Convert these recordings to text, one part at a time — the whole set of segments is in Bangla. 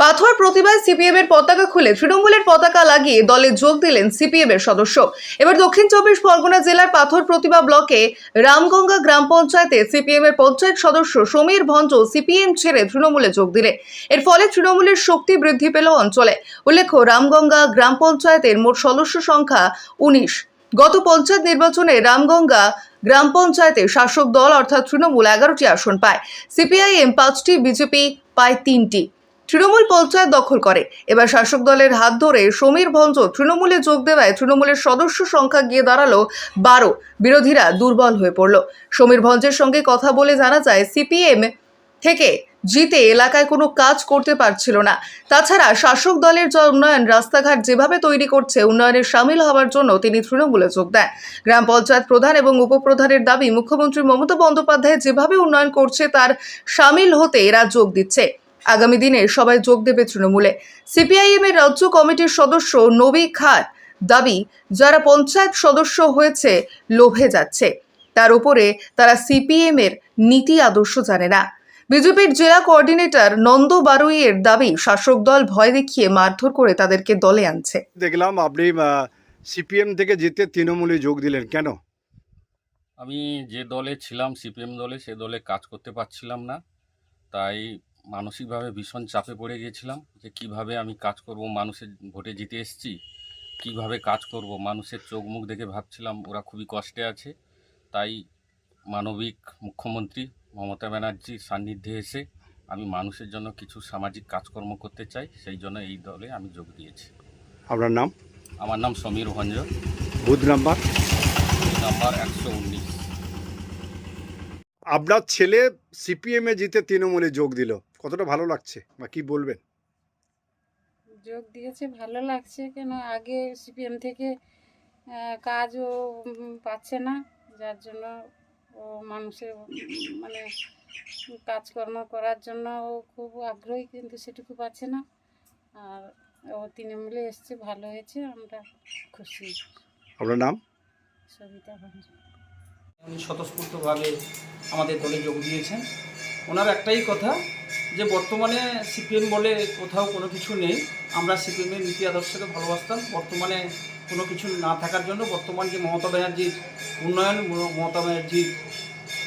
পাথর প্রতিবাদ সিপিএম এর পতাকা খুলে তৃণমূলের পতাকা লাগিয়ে দলে যোগ দিলেন সিপিএম এর সদস্য। এবার দক্ষিণ চব্বিশ পরগনা জেলার পাথর প্রতিভা ব্লকে রামগঙ্গা গ্রাম পঞ্চায়েতে সিপিএম এর পঞ্চায়েত সদস্য সমীর ভঞ্জ সিপিএম ছেড়ে তৃণমূলে যোগ দিলে এর ফলে তৃণমূলের শক্তি বৃদ্ধি পেল অঞ্চলে। উল্লেখ্য, রামগঙ্গা গ্রাম পঞ্চায়েতের মোট সদস্য সংখ্যা উনিশ। গত পঞ্চায়েত নির্বাচনে রামগঙ্গা গ্রাম পঞ্চায়েতে শাসক দল অর্থাৎ তৃণমূল এগারোটি আসন পায়। সিপিআইএম পাঁচটি, বিজেপি পায় তিনটি। তৃণমূল পঞ্চায়েত দখল করে। এবার শাসক দলের হাত ধরে সমীর ভঞ্জ তৃণমূলে যোগ দেওয়ায় তৃণমূলের সদস্য সংখ্যা গিয়ে দাঁড়াল বারো। বিরোধীরা দুর্বল হয়ে পড়ল। সমীর ভঞ্জের সঙ্গে কথা বলে জানা যায়, সিপিএম থেকে জিতে এলাকায় কোনো কাজ করতে পারছিল না। তাছাড়া শাসক দলের যা উন্নয়ন, রাস্তাঘাট যেভাবে তৈরি করছে, উন্নয়নে সামিল হওয়ার জন্য তিনি তৃণমূলে যোগ দেন। গ্রাম পঞ্চায়েত প্রধান এবং উপপ্রধানের দাবি, মুখ্যমন্ত্রী মমতা বন্দ্যোপাধ্যায় যেভাবে উন্নয়ন করছে, তার সামিল হতে এরা যোগ দিচ্ছে। আগামী দিনে সবাই যোগ দেবে তৃণমূলে। সিপিআইএম এর রাজ্য কমিটির সদস্য নবী খান দাবি যারা পঞ্চায়েত সদস্য হয়েছে লোভে যাচ্ছে। তার উপরে তারা সিপিএম এর নীতি আদর্শ জানে না। বিজেপির জেলা কোঅর্ডিনেটর নন্দ বারুইয়ের দাবি শাসক দল ভয় দেখিয়ে মারধর করে তাদেরকে দলে আনছে। দেখলাম আপনি সিপিএম থেকে জিতে তৃণমূলে যোগ দিলেন কেন? আমি যে দলে ছিলাম সিপিএম দলে সে দলে কাজ করতে পারছিলাম না। তাই মানসিকভাবে ভীষণ চাপে পড়ে গিয়েছিলাম যে কীভাবে আমি কাজ করব মানুষের ভোটে জিতে এসেছি কীভাবে কাজ করব। মানুষের চোখ মুখ দেখে ভাবছিলাম ওরা খুবই কষ্টে আছে। তাই মানবিক মুখ্যমন্ত্রী মমতা ব্যানার্জির সান্নিধ্যে এসে আমি মানুষের জন্য কিছু সামাজিক কাজকর্ম করতে চাই সেই জন্য এই দলে আমি যোগ দিয়েছি। আপনার নাম? আমার নাম Samir Bhanja. Booth number? Number একশো উনিশ। আপনার ছেলে সিপিএমে জিতে তৃণমূলে যোগ দিল। কতটা ভালো লাগছে বা কি বলবেন? যোগ দিয়েছে ভালো লাগছে কেন? আগে সিপিএম থেকে কাজও পাচ্ছে না। যার জন্য ও মানুষের মানে কাজকর্ম করার জন্য ও খুব আগ্রহী কিন্তু সেটুকু পাচ্ছে না। আর ও তৃণমূলে এসছে ভালো হয়েছে আমরা খুশি। আপনার নাম? সবিতা ভঞ্জ উনি স্বতঃস্ফূর্তভাবে আমাদের দলে যোগ দিয়েছেন। ওনার একটাই কথা যে বর্তমানে সিপিএম বলে কোথাও কোনো কিছু নেই। আমরা সিপিএমের নীতি আদর্শকে ভালোবাসতাম। বর্তমানে কোনো কিছু না থাকার জন্য বর্তমান যে মমতা ব্যানার্জির উন্নয়ন মমতা ব্যানার্জির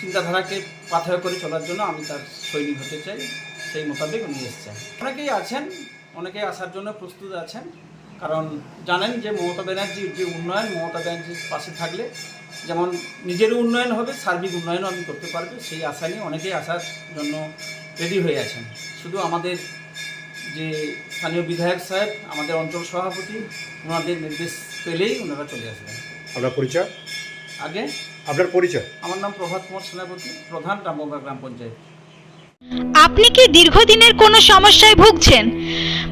চিন্তাধারাকে পাথর করে চলার জন্য আমি তার সৈনিক হতে চাই। সেই মোতাবেক উনি এসছেন। অনেকেই আছেন, অনেকেই আসার জন্য প্রস্তুত আছেন। কারণ জানেন যে মমতা ব্যানার্জির যে উন্নয়ন মমতা ব্যানার্জির পাশে থাকলে যেমন নিজেরও উন্নয়ন হবে সার্বিক উন্নয়নও আমি করতে পারবে সেই আশা নিয়ে অনেকেই আসার জন্য রেডি হয়ে আছেন। শুধু আমাদের যে স্থানীয় বিধায়ক সাহেব আমাদের অঞ্চল সভাপতি ওনাদের নির্দেশ পেলেই ওনারা চলে আসবেন। আপনার পরিচয়? আগে? আপনার পরিচয়? আমার নাম প্রভাত কুমার সেনাপতি প্রধান রামগঙ্গা গ্রাম পঞ্চায়েত। আপনি কি দীর্ঘদিনের কোনো সমস্যায় ভুগছেন?